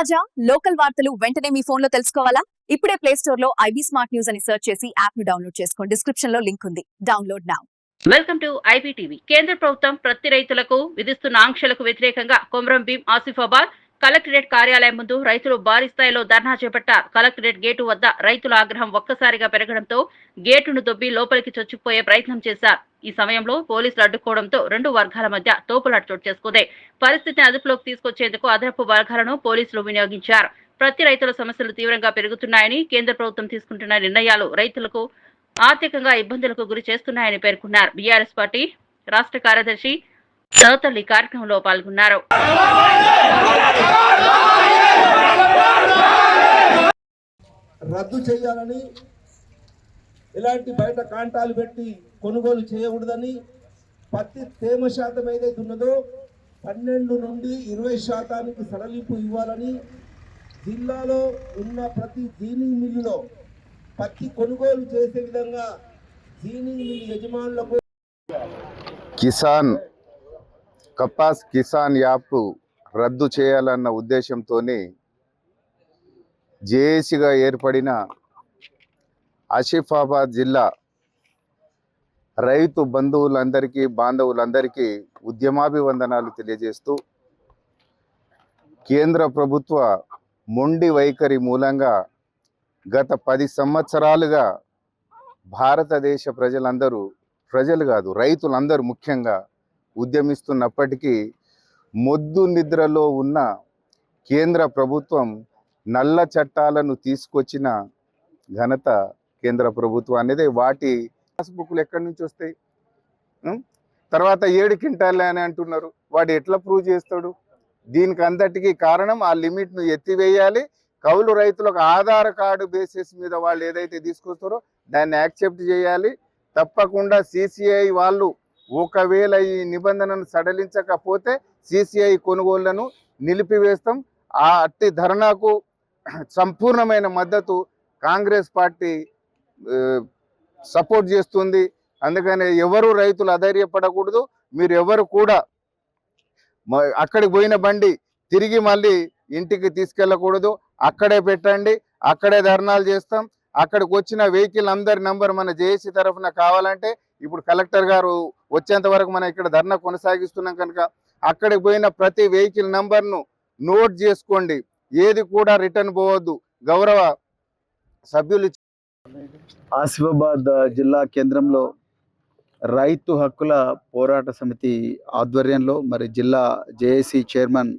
తాజా లోకల్ వార్తలు వెంటనే మీ ఫోన్లో తెలుసుకోవాలా? ఇప్పుడే ప్లే స్టోర్లో ఐబీ స్మార్ట్ న్యూస్ అని సెర్చ్ చేసి యాప్ను డౌన్లోడ్ చేసుకోండి. డిస్క్రిప్షన్లో లింక్ ఉంది. Download now welcome to IBTV కేంద్ర ప్రభుత్వం ప్రతి రైతులకు విధిస్తున్న ఆంక్షలకు వ్యతిరేకంగా కొమరం భీం ఆసిఫాబాద్ కలెక్టరేట్ కార్యాలయం ముందు రైతులు భారీ స్థాయిలో ధర్నా చేపట్టారు కలెక్టరేట్ గేటు వద్ద రైతుల ఆగ్రహం ఒక్కసారిగా పెరగడంతో గేటును దొబ్బి లోపలికి చొచ్చుకుపోయే ప్రయత్నం చేశారు. ఈ సమయంలో పోలీసులు అడ్డుకోవడంతో రెండు వర్గాల మధ్య తోపులాట చోటు చేసుకుంది. పరిస్థితిని అదుపులోకి తీసుకొచ్చేందుకు అదనపు వర్గాలను పోలీసులు వినియోగించారు. ప్రతి రైతుల సమస్యలు తీవ్రంగా పెరుగుతున్నాయని కేంద్ర ప్రభుత్వం తీసుకుంటున్న నిర్ణయాలు రైతులకు ఆర్థికంగా ఇబ్బందులకు గురి చేస్తున్నాయని పేర్కొన్నారు. బీఆర్ఎస్ పార్టీ రాష్ట్ర కార్యదర్శి ఈ కార్యక్రమంలో పాల్గొన్నారు. రద్దు చేయాలని ఇలాంటి బయట కాంటాలు పెట్టి కొనుగోలు చేయకూడదని పత్తి తేమ శాతం ఏదైతే ఉన్నదో పన్నెండు నుండి ఇరవై శాతానికి సడలింపు ఇవ్వాలని జిల్లాలో ఉన్న ప్రతి జీనింగ్ మిల్లులో పత్తి కొనుగోలు చేసే విధంగా జీనింగ్ మిల్లు యజమానులకు కిసాన్ కపాస్ కిసాన్ యాప్ రద్దు చేయాలన్న ఉద్దేశంతోనే జేఏసీగా ఏర్పడిన ఆసిఫాబాద్ జిల్లా రైతు బంధువులందరికీ బాంధవులందరికీ ఉద్యమాభివందనాలు తెలియజేస్తూ కేంద్ర ప్రభుత్వ మొండి వైఖరి మూలంగా గత పది సంవత్సరాలుగా భారతదేశ ప్రజలందరూ ప్రజలు కాదు రైతులందరూ ముఖ్యంగా ఉద్యమిస్తున్నప్పటికీ మొద్దు నిద్రలో ఉన్న కేంద్ర ప్రభుత్వం నల్ల చట్టాలను తీసుకొచ్చిన ఘనత కేంద్ర ప్రభుత్వం అనేది వాటి బుక్లు ఎక్కడి నుంచి వస్తాయి? తర్వాత ఏడు క్వింటాలే అని అంటున్నారు. వాడు ఎట్లా ప్రూవ్ చేస్తాడు? దీనికి అందటికీ కారణం ఆ లిమిట్ను ఎత్తివేయాలి. కౌలు రైతులకు ఆధార్ కార్డు బేసిస్ మీద వాళ్ళు ఏదైతే తీసుకొస్తారో దాన్ని యాక్సెప్ట్ చేయాలి. తప్పకుండా సిసిఐ వాళ్ళు ఒకవేళ ఈ నిబంధనను సడలించకపోతే సిసిఐ కొనుగోళ్ళను నిలిపివేస్తాం. ఆ అట్టి ధర్నాకు సంపూర్ణమైన మద్దతు కాంగ్రెస్ పార్టీ సపోర్ట్ చేస్తుంది. అందుకని ఎవరు రైతులు అధైర్యపడకూడదు. మీరు ఎవరు కూడా అక్కడికి పోయిన బండి తిరిగి మళ్ళీ ఇంటికి తీసుకెళ్ళకూడదు. అక్కడే పెట్టండి. అక్కడే ధర్నాలు చేస్తాం. అక్కడికి వచ్చిన వెహికల్ అందరి నంబర్ మన జేఏసీ తరఫున కావాలంటే ఇప్పుడు కలెక్టర్ గారు వచ్చేంత వరకు మనం ఇక్కడ ధర్నా కొనసాగిస్తున్నాం కనుక అక్కడికి పోయిన ప్రతి వెహికల్ నంబర్ను నోట్ చేసుకోండి. ఏది కూడా రిటర్న్ పోవద్దు. గౌరవ సభ్యులు ఆసిఫాబాద్ జిల్లా కేంద్రంలో రైతు హక్కుల పోరాట సమితి ఆధ్వర్యంలో మరి జిల్లా జేఏసీ చైర్మన్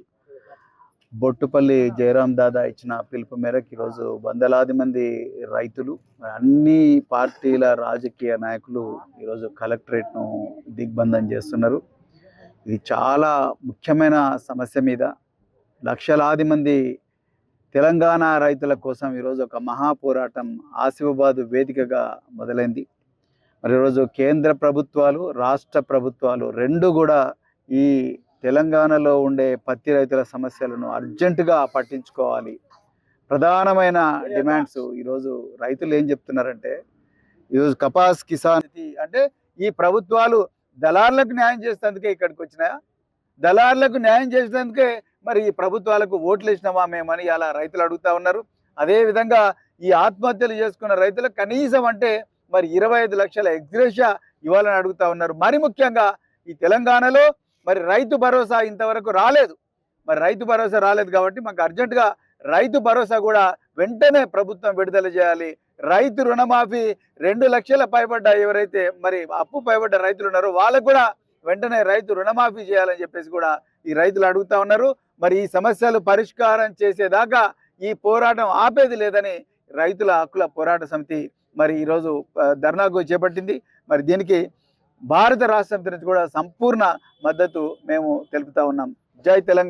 బొట్టుపల్లి జయరాం దాదా ఇచ్చిన పిలుపు మేరకు ఈరోజు వందలాది మంది రైతులు అన్ని పార్టీల రాజకీయ నాయకులు ఈరోజు కలెక్టరేట్ను దిగ్బంధం చేస్తున్నారు. ఇది చాలా ముఖ్యమైన సమస్య మీద లక్షలాది మంది తెలంగాణ రైతుల కోసం ఈరోజు ఒక మహా పోరాటం ఆసిఫాబాద్ వేదికగా మొదలైంది. మరి ఈరోజు కేంద్ర ప్రభుత్వాలు రాష్ట్ర ప్రభుత్వాలు రెండు కూడా ఈ తెలంగాణలో ఉండే పత్తి రైతుల సమస్యలను అర్జెంటుగా పట్టించుకోవాలి. ప్రధానమైన డిమాండ్స్ ఈరోజు రైతులు ఏం చెప్తున్నారంటే ఈరోజు కపాస్ కిసాన్ అంటే ఈ ప్రభుత్వాలు దళారులకు న్యాయం చేసేందుకే ఇక్కడికి వచ్చినాయా? దళారులకు న్యాయం చేసేందుకే మరి ఈ ప్రభుత్వాలకు ఓట్లు వేసినామా మేమని అలా రైతులు అడుగుతా ఉన్నారు. అదేవిధంగా ఈ ఆత్మహత్యలు చేసుకున్న రైతులకు కనీసం అంటే మరి ఇరవై ఐదు లక్షల ఎగ్జిరేషా ఇవ్వాలని అడుగుతా ఉన్నారు. మరి ముఖ్యంగా ఈ తెలంగాణలో మరి రైతు భరోసా ఇంతవరకు రాలేదు. మరి రైతు భరోసా రాలేదు కాబట్టి మాకు అర్జెంటుగా రైతు భరోసా కూడా వెంటనే ప్రభుత్వం విడుదల చేయాలి. రైతు రుణమాఫీ రెండు లక్షల పైబడ్డ ఎవరైతే మరి అప్పు పైబడ్డ రైతులు ఉన్నారో వాళ్ళకు కూడా వెంటనే రైతు రుణమాఫీ చేయాలని చెప్పేసి కూడా ఈ రైతులు అడుగుతా ఉన్నారు. మరి ఈ సమస్యలు పరిష్కారం చేసేదాకా ఈ పోరాటం ఆపేది లేదని రైతుల హక్కుల పోరాట సమితి మరి ఈరోజు ధర్నాకు చేపట్టింది. మరి దీనికి భారత రాష్ట్ర సమితి నుంచి కూడా సంపూర్ణ మద్దతు మేము తెలుపుతా ఉన్నాం. జై తెలంగాణ.